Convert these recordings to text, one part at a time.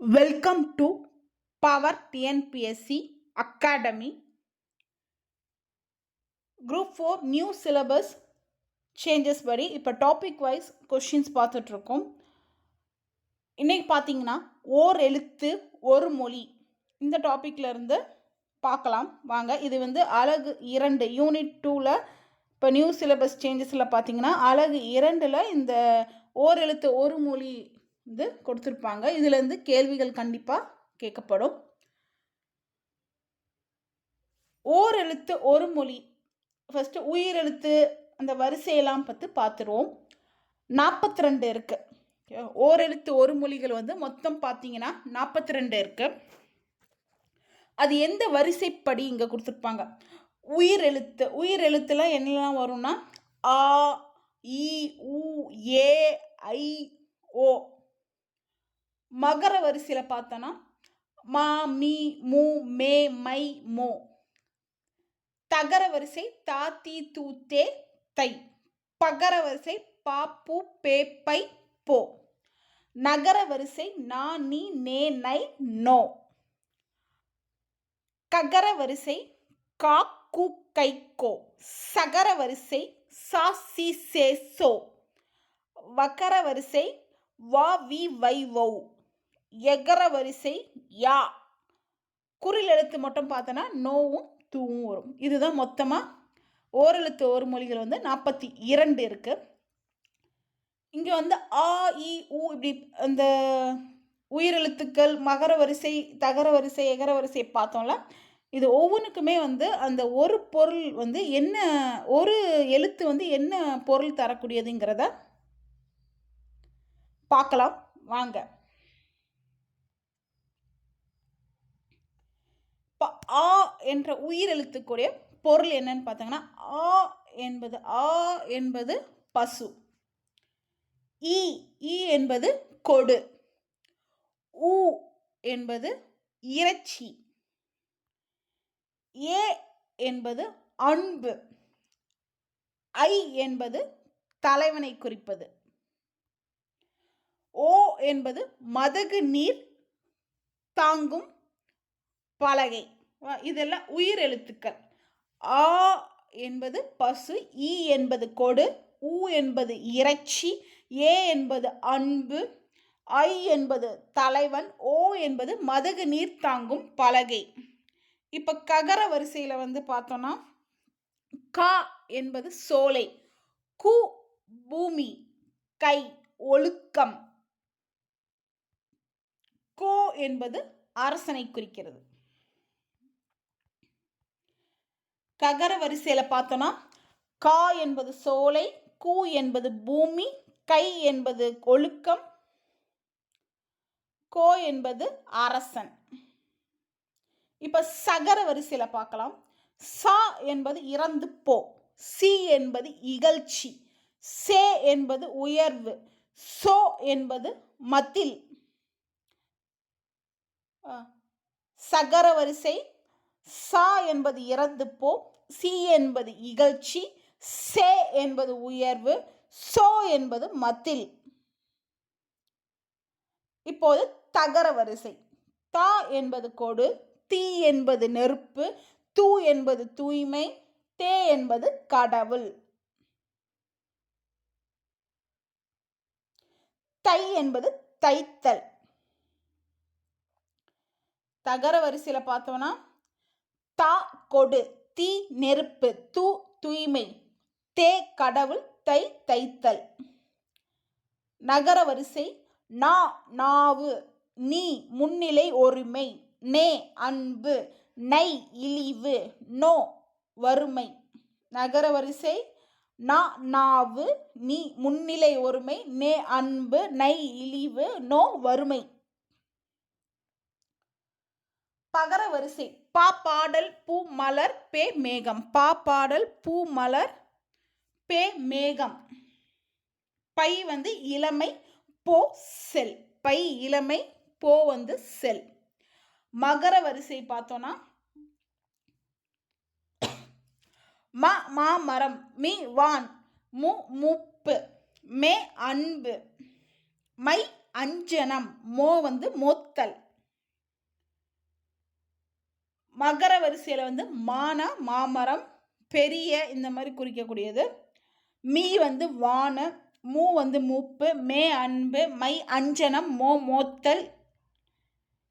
Welcome to power TNPSC academy group four new syllabus changes படி இப்போ topic wise questions பார்த்துட்ருக்கோம். இன்றைக்கி பார்த்தீங்கன்னா ஓர் எழுத்து ஒரு மொழி. இந்த டாப்பிக்கில் இருந்து பார்க்கலாம். வாங்க இது வந்து அழகு இரண்டு. யூனிட் டூவில் இப்போ நியூ சிலபஸ் சேஞ்சஸில் பார்த்தீங்கன்னா அழகு இரண்டில் இந்த ஓர் எழுத்து ஒரு மொழி வந்து கொடுத்துருப்பாங்க. இதுலேருந்து கேள்விகள் கண்டிப்பாக கேட்கப்படும். ஓர் எழுத்து ஒரு மொழி. ஃபஸ்ட்டு உயிரெழுத்து அந்த வரிசையெல்லாம் பற்றி பார்த்துருவோம் நாற்பத்தி ரெண்டு இருக்குது ஓர் எழுத்து ஒரு மொழிகள் வந்து மொத்தம் பார்த்தீங்கன்னா நாற்பத்தி ரெண்டு இருக்குது அது எந்த வரிசைப்படி இங்கே கொடுத்துருப்பாங்க? உயிர் எழுத்து உயிர் எழுத்துலாம் என்னெல்லாம் வரும்னா ஆ இ உ ஏ ஐ ஓ மகர வரிசையில் பார்த்தோன்னா மா மீ மூ மே மை மோ. தகர வரிசை தா தி தூ தே தை. பகர வரிசை பா பு பே பை போ. நகர வரிசை நா நீ நே நை நோ. ககர வரிசை கா கு கை கோ. சகர வரிசை சா சி சே சோ. வக்கர வரிசை வா வி வை வௌ. எகர வரிசை யா. குரில் எழுத்து மட்டும் பார்த்தோன்னா நோவும் தூவும் வரும். இதுதான் மொத்தமாக ஓரெழுத்து ஒரு மொழிகள் வந்து நாற்பத்தி இரண்டு இருக்குது இங்கே வந்து ஆ இ உ இப்படி அந்த உயிரெழுத்துக்கள் மகர வரிசை தகர வரிசை எகர வரிசை பார்த்தோம்ல இது ஒவ்வொன்றுக்குமே வந்து அந்த ஒரு பொருள் வந்து என்ன ஒரு எழுத்து வந்து என்ன பொருள் தரக்கூடியதுங்கிறத பார்க்கலாம். வாங்க இப்போ ஆ என்ற உயிர் உயிரெழுத்துக்குடைய பொருள் என்னன்னு பார்த்தீங்கன்னா ஆ என்பது ஆ என்பது பசு. இ இ என்பது கொடு. உ என்பது இறைச்சி. ஏ என்பது அன்பு. ஐ என்பது தலைவனை குறிப்பது. ஓ என்பது மதகு நீர் தாங்கும் பலகை. இதெல்லாம் உயிர் எழுத்துக்கள். ஆ என்பது பசு இ என்பது கொடு உ என்பது இறைச்சி ஏ என்பது அன்பு ஐ என்பது தலைவன் ஓ என்பது மதகு நீர் தாங்கும் பலகை. இப்போ ககர வரிசையில் வந்து பார்த்தோன்னா கா என்பது சோலை கு பூமி கை ஒழுக்கம். கோ என்பது அரசனை குறிக்கிறது. ககர வரிசையில் பார்த்தோன்னா கா என்பது சோலை கூ என்பது பூமி கை என்பது ஒழுக்கம் கோ என்பது அரசன். இப்போ சகர வரிசையில் பார்க்கலாம். சா என்பது இறந்து போ சி என்பது இகழ்ச்சி சே என்பது உயர்வு சோ என்பது மத்தில் சகர வரிசை சா என்பது இறந்து போ சி என்பது இகழ்ச்சி சே என்பது உயர்வு சோ என்பது மத்தில். இப்போது தகர வரிசை. தா என்பது கொடு தீ என்பது நெருப்பு தூ என்பது தூய்மை தே என்பது கடவுள். தை என்பது தைத்தல். தகர வரிசையில் பார்த்தோம்னா தா கொடு தீ நெருப்பு தூ தூய்மை தே கடவுள் தை தைத்தல். நகர வரிசை நா நாவு நீ முன்னிலை ஒருமை நே அன்பு நை இழிவு நோ வறுமை. நகர வரிசை நா நாவு நீ முன்னிலை ஒருமை நே அன்பு நை இழிவு நோ வறுமை. பகர வரிசை பா பாடல் பூ மலர் பே மேகம் பா பாடல் பூ மலர் பே மேகம் பை வந்து இளமை போ செல். பை இளமை போ வந்து செல். மகர வரிசை பார்த்தோன்னா ம மா மரம் மி வான் மு முப்பு மே அன்பு மை அஞ்சனம் மோ வந்து மோத்தல். மகர வரிசையில் வந்து மான மாமரம் பெரிய இந்த மாதிரி குறிக்கக்கூடியது. மீ வந்து வான மூ வந்து மூப்பு மே அன்பு மை அஞ்சனம் மோ மோத்தல்.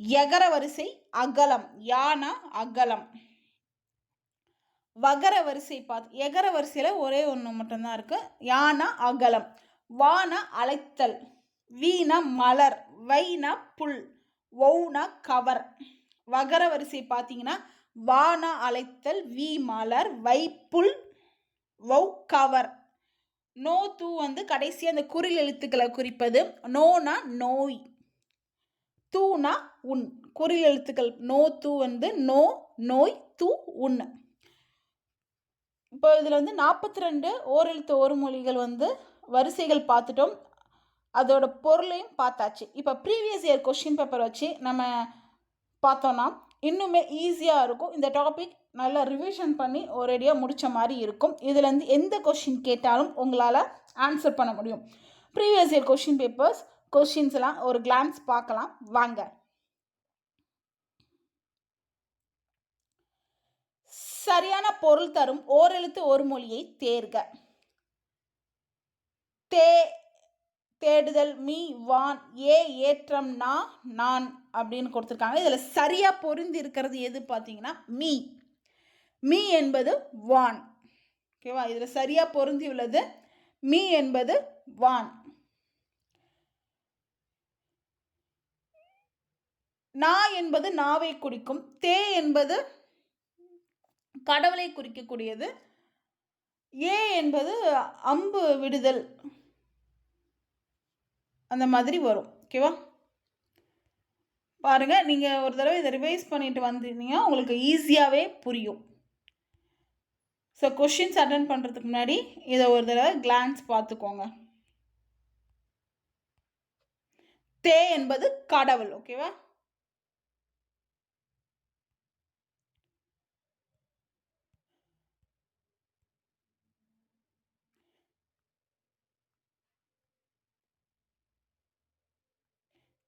எகர வரிசை அகலம் யானா அகலம். வகர வரிசை பார்த்து எகர வரிசையில் ஒரே ஒன்று மட்டும்தான் இருக்குது யானா அகலம். வான அழைத்தல் வீண மலர். வைன புல். ஒவுன கவர். வகர வரிசை பார்த்தீங்கன்னா வானா அழைத்தல் வி மலர் வைப்புல் வௌ கவர். நோ தூ வந்து கடைசி அந்த குறில் எழுத்துக்களை குறிப்பது. நோனா நோய். தூனா உன் குறில் எழுத்துக்கள். நோ தூ வந்து நோ நோய் தூ உன் இப்போ இதில் வந்து நாற்பத்தி ரெண்டு ஓரெழுத்து ஒரு மொழிகள் வந்து வரிசைகள் பார்த்துட்டோம். அதோட பொருளையும் பார்த்தாச்சு. இப்போ ப்ரீவியஸ் இயர் கொஷின் பேப்பர் வச்சு நம்ம பார்த்தோன்னா இன்னுமே ஈஸியாக இருக்கும். இந்த டாபிக் நல்லா ரிவிஷன் பண்ணி ஒரேடியாக முடித்த மாதிரி இருக்கும். இதுலேருந்து எந்த கொஷின் கேட்டாலும் உங்களால் ஆன்சர் பண்ண முடியும். ப்ரீவியஸ் இயர் கொஷின் பேப்பர்ஸ் கொஷின்ஸ்லாம் ஒரு கிளான்ஸ் பார்க்கலாம். வாங்க. சரியான பொருள் தரும் ஓரெழுத்து ஒரு மொழியை தேர்க. தே தேடுதல் மீ வான் ஏ ஏற்றம் நா நான் அப்படின்னு கொடுத்துருக்காங்க. இதில் சரியாக பொருந்தி இருக்கிறது எது பார்த்தீங்கன்னா மீ. மீ என்பது வான். ஓகேவா இதில் சரியாக பொருந்தி உள்ளது மீ என்பது வான். நா என்பது நாவை குறிக்கும் தே என்பது கடவுளை குறிக்கக்கூடியது ஏ என்பது அம்பு விடுதல். அந்த மாதிரி வரும். ஓகேவா பாருங்கள் நீங்கள் ஒரு தடவை இதை ரிவைஸ் பண்ணிட்டு வந்தீங்கன்னா உங்களுக்கு ஈஸியாகவே புரியும். ஸோ கொஷின்ஸ் அட்டன் பண்ணுறதுக்கு முன்னாடி இதை ஒரு தடவை கிளான்ஸ் பார்த்துக்கோங்க. தே என்பது கடவுள் ஓகேவா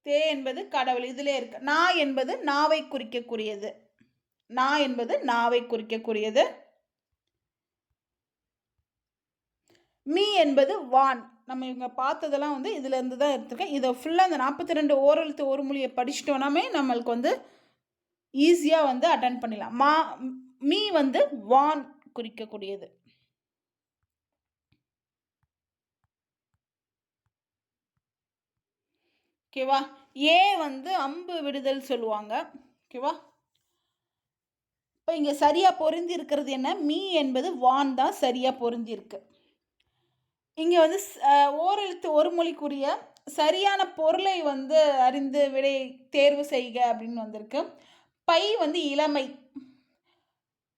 தே என்பது கடவுள் இதிலே இருக்கு. நா என்பது நாவை குறிக்கக்கூடியது. நா என்பது நாவை குறிக்கக்கூடியது. மீ என்பது வான். நம்ம இவங்க பார்த்ததெல்லாம் வந்து இதுல இருந்து தான் எடுத்திருக்கேன். இதை ஃபுல்லாக அந்த நாற்பத்தி ரெண்டு ஓரெழுத்து ஒரு மொழியை படிச்சிட்டோம்னாமே நம்மளுக்கு வந்து ஈஸியாக வந்து அட்டன் பண்ணிடலாம். மா மீ வந்து வான் குறிக்கக்கூடியது. ஓகேவா ஏ வந்து அம்பு விடுதல் சொல்லுவாங்க. ஓகேவா இப்போ இங்கே சரியாக பொருந்தி இருக்கிறது என்ன? மீ என்பது வான் தான் சரியாக பொருந்திருக்கு. இங்கே வந்து ஓரெழுத்து ஒரு மொழிக்குரிய சரியான பொருளை வந்து அறிந்து விடை தேர்வு செய்க அப்படின்னு வந்திருக்கு. பை வந்து இளமை.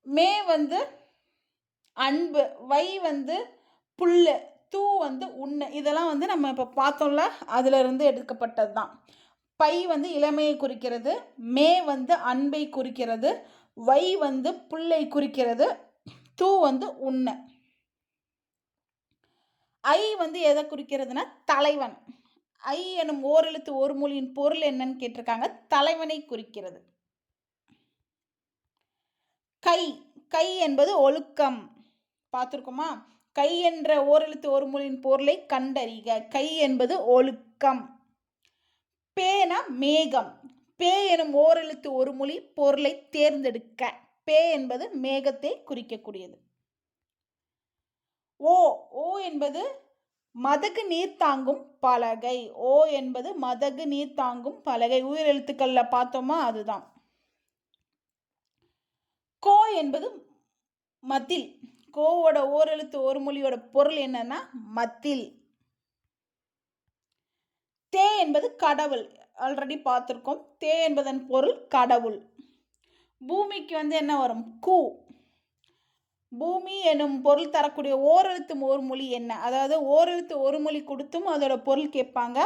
மே வந்து அன்பு. வை வந்து புல்லு. தூ வந்து உண்ணு. இதெல்லாம் வந்து நம்ம இப்போ பார்த்தோம்ல அதிலிருந்து எடுக்கப்பட்டது தான் பை வந்து இளமையை குறிக்கிறது மே வந்து அன்பை குறிக்கிறது வை வந்து புல்லை குறிக்கிறது தூ வந்து உண்ணு. ஐ வந்து எதை குறிக்கிறதுனா தலைவன். ஐ எனும் ஓரெழுத்து ஒரு மொழியின் பொருள் என்னன்னு கேட்டிருக்காங்க தலைவனை குறிக்கிறது. கை. கை என்பது ஒழுக்கம். பார்த்துருக்கோமா? கை என்ற ஓரெழுத்து ஒரு மொழியின் பொருளை கண்டறிக. கை என்பது ஒழுக்கம். பேனா மேகம். பே எனும் ஓரெழுத்து ஒரு மொழி பொருளை தேர்ந்தெடுக்க. பே என்பது மேகத்தை குறிக்கக்கூடியது. ஓ ஓ என்பது மதகு நீர் தாங்கும் பலகை. ஓ என்பது மதகு நீர் தாங்கும் பலகை. உயிரெழுத்துக்கள்ல பார்த்தோமா? அதுதான். கோ என்பது மதில். கோவோட ஓரெழுத்து ஒரு மொழியோட பொருள் என்னன்னா மத்தில். தே என்பது கடவுள். ஆல்ரெடி பார்த்துருக்கோம். தே என்பதன் பொருள் கடவுள். பூமிக்கு வந்து என்ன வரும்? கூ. பூமி எனும் பொருள் தரக்கூடிய ஓரெழுத்து ஒரு மொழி என்ன? அதாவது ஓரெழுத்து ஒரு மொழி கொடுத்தும் அதோட பொருள் கேட்பாங்க.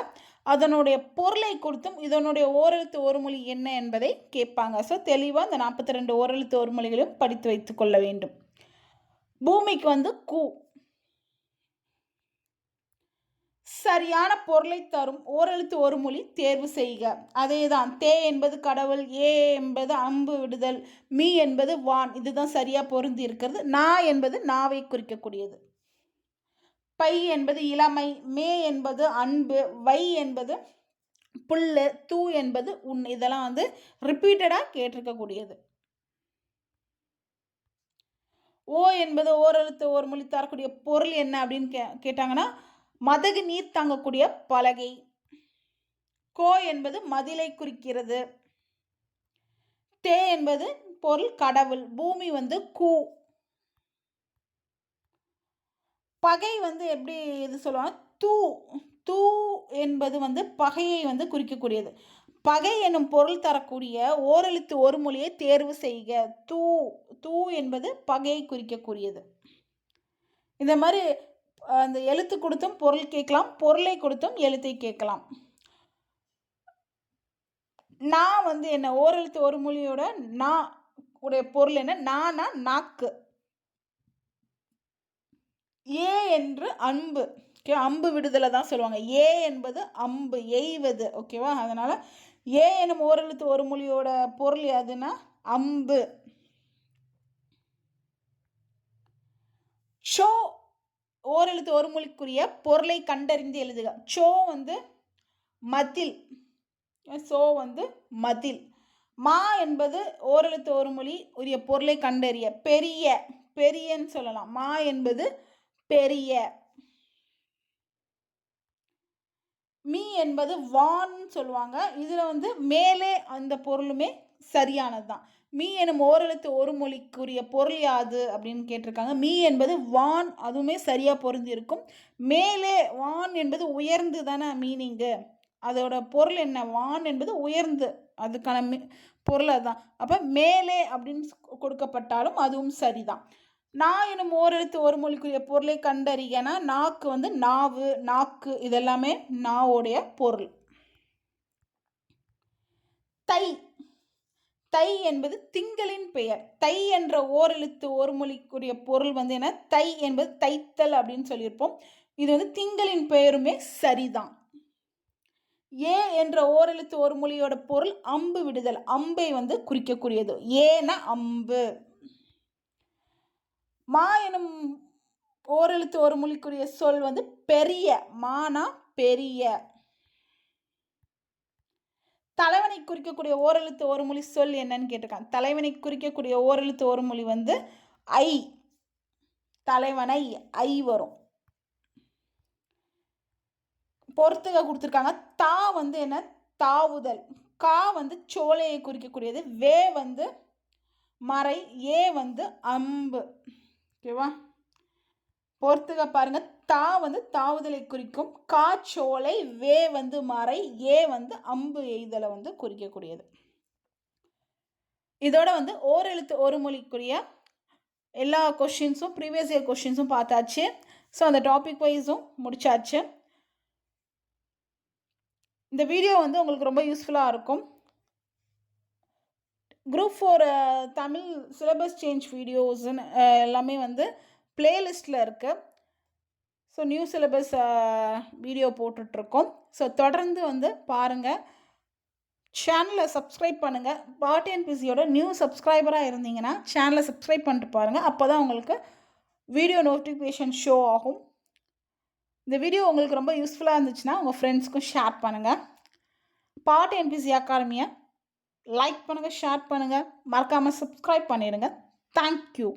அதனுடைய பொருளை கொடுத்தும் இதனுடைய ஓரெழுத்து ஒரு மொழி என்ன என்பதை கேட்பாங்க. ஸோ தெளிவாக அந்த நாற்பத்தி ரெண்டு ஓரெழுத்து ஒரு மொழிகளையும் படித்து வைத்து கொள்ள வேண்டும். பூமிக்கு வந்து கூ. சரியான பொருளை தரும். ஓரெழுத்து ஒரு மொழி தேர்வு செய்க. அதே தான் தே என்பது கடவுள் ஏ என்பது அம்பு விடுதல் மீ என்பது வான். இதுதான் சரியாக பொருந்தி இருக்கிறது. நா என்பது நாவை குறிக்கக்கூடியது. பை என்பது இளமை மே என்பது அன்பு வை என்பது புல்லு தூ என்பது உன் இதெல்லாம் வந்து ரிப்பீட்டடாக கேட்டிருக்கக்கூடியது. ஓ என்பது ஓரெழுத்து ஒரு மொழி தரக்கூடிய பொருள் என்ன அப்படின்னு கே கேட்டாங்கன்னா மதகு நீர் தாங்கக்கூடிய பலகை. கோ என்பது மதிலை குறிக்கிறது. தே என்பது பொருள் கடவுள் பூமி வந்து கூ. பகை வந்து எப்படி இது சொல்லுவாங்க? தூ. தூ என்பது வந்து பகையை வந்து குறிக்கக்கூடியது. பகை எனும் பொருள் தரக்கூடிய ஓரெழுத்து ஒரு மொழியை தேர்வு செய்க. தூ தூ என்பது பகையை குறிக்கக்கூடியது. இந்த மாதிரி அந்த எழுத்து கொடுத்தும் பொருள் கேட்கலாம் பொருளை கொடுத்தும் எழுத்தை கேட்கலாம். நான் வந்து என்ன ஓரெழுத்து ஒரு மொழியோட நான் உடைய பொருள் என்ன? நானா நாக்கு. ஏ என்று அன்பு ஓகே அம்பு விடுதலை தான் சொல்லுவாங்க. ஏ என்பது அம்பு எய்வது. ஓகேவா? அதனால் ஏ எனும் ஓரெழுத்து ஒரு மொழியோட பொருள் எதுனா அம்பு. ஷோ ஓரெழுத்து ஒரு மொழிக்குரிய பொருளை கண்டறிந்து எழுதுக. சோ வந்து மதில். சோ வந்து மதில். மா என்பது ஓரெழுத்து ஒரு மொழி உரிய பொருளை கண்டறிய. பெரிய பெரியன்னு சொல்லலாம். மா என்பது பெரிய. மீ என்பது வான் சொல்லுவாங்க. இதில் வந்து மேலே அந்த பொருளுமே சரியானது தான் மீ எனும் ஓரெழுத்து ஒரு மொழிக்குரிய பொருள் யாது அப்படின்னு கேட்டிருக்காங்க. மீ என்பது வான் அதுவுமே சரியாக பொருந்தி இருக்கும் மேலே வான் என்பது உயர்ந்து தானே மீனிங்கு அதோட பொருள் என்ன? வான் என்பது உயர்ந்து அதுக்கான மீ பொருள் அதுதான். அப்போ மேலே அப்படின்னு கொடுக்கப்பட்டாலும் அதுவும் சரிதான். நான் எனும் ஓரெழுத்து ஒரு மொழிக்குரிய பொருளை கண்டறியனா நாக்கு வந்து நாவு நாக்கு இதெல்லாமே நாவோடைய பொருள். தை. தை என்பது திங்களின் பெயர். தை என்ற ஓரெழுத்து ஒரு மொழிக்குரிய பொருள் வந்து என்ன? தை என்பது தைத்தல் அப்படின்னு சொல்லியிருப்போம். இது வந்து திங்களின் பெயருமே சரிதான். ஏ என்ற ஓரெழுத்து ஒரு மொழியோட பொருள் அம்பு விடுதல். அம்பை வந்து குறிக்கக்கூடியது. ஏன அம்பு. மா எனும் ஓரெழுத்து ஒரு மொழிக்குரிய சொல் வந்து பெரிய மானா பெரிய. தலைவனை குறிக்கக்கூடிய ஓரெழுத்து ஒரு மொழி சொல் என்னன்னு கேட்டிருக்காங்க. தலைவனை குறிக்கக்கூடிய ஓரெழுத்து ஒரு மொழி வந்து ஐ. தலைவனை ஐ வரும். பொறுத்துக கொடுத்துருக்காங்க. தா வந்து என்ன? தாவுதல். கா வந்து சோலையை குறிக்கக்கூடியது. வே வந்து மறை. ஏ வந்து அம்பு. ஓகேவா? பொறுத்துக பாருங்க. தா வந்து தாவுதலை குறிக்கும். காச்சோலை வே வந்து மறை ஏ வந்து அம்பு எய்தலை வந்து குறிக்கக்கூடியது. இதோட வந்து ஓரெழுத்து ஒரு மொழிக்குரிய எல்லா கொஷின்ஸும் ப்ரீவியஸ் இயர் கொஷின்ஸும் பார்த்தாச்சு. ஸோ அந்த டாபிக் வைஸும் முடிச்சாச்சு. இந்த வீடியோ வந்து உங்களுக்கு ரொம்ப யூஸ்ஃபுல்லாக இருக்கும். Group four Tamil syllabus change வீடியோஸ்ன்னு எல்லாமே வந்து பிளேலிஸ்ட்டில் இருக்குது ஸோ நியூ சிலபஸ் வீடியோ போட்டுட்ருக்கோம். ஸோ தொடர்ந்து வந்து பாருங்கள் சேனலை சப்ஸ்கிரைப் பண்ணுங்கள் பாட்டி அண்ட் பிசியோட நியூ சப்ஸ்கிரைபராக இருந்தீங்கன்னா சேனலை சப்ஸ்கிரைப் பண்ணிட்டு பாருங்கள் அப்போ தான் உங்களுக்கு வீடியோ நோட்டிஃபிகேஷன் ஷோ ஆகும். இந்த வீடியோ உங்களுக்கு ரொம்ப யூஸ்ஃபுல்லாக இருந்துச்சுன்னா உங்கள் ஃப்ரெண்ட்ஸ்க்கும் ஷேர் பண்ணுங்கள் பாட்டி அண்ட் பிசி அகாடமியை லைக் பண்ணுங்கள் ஷேர் பண்ணுங்கள் மறக்காமல் சப்ஸ்கிரைப் பண்ணிடுங்க. தேங்க்யூ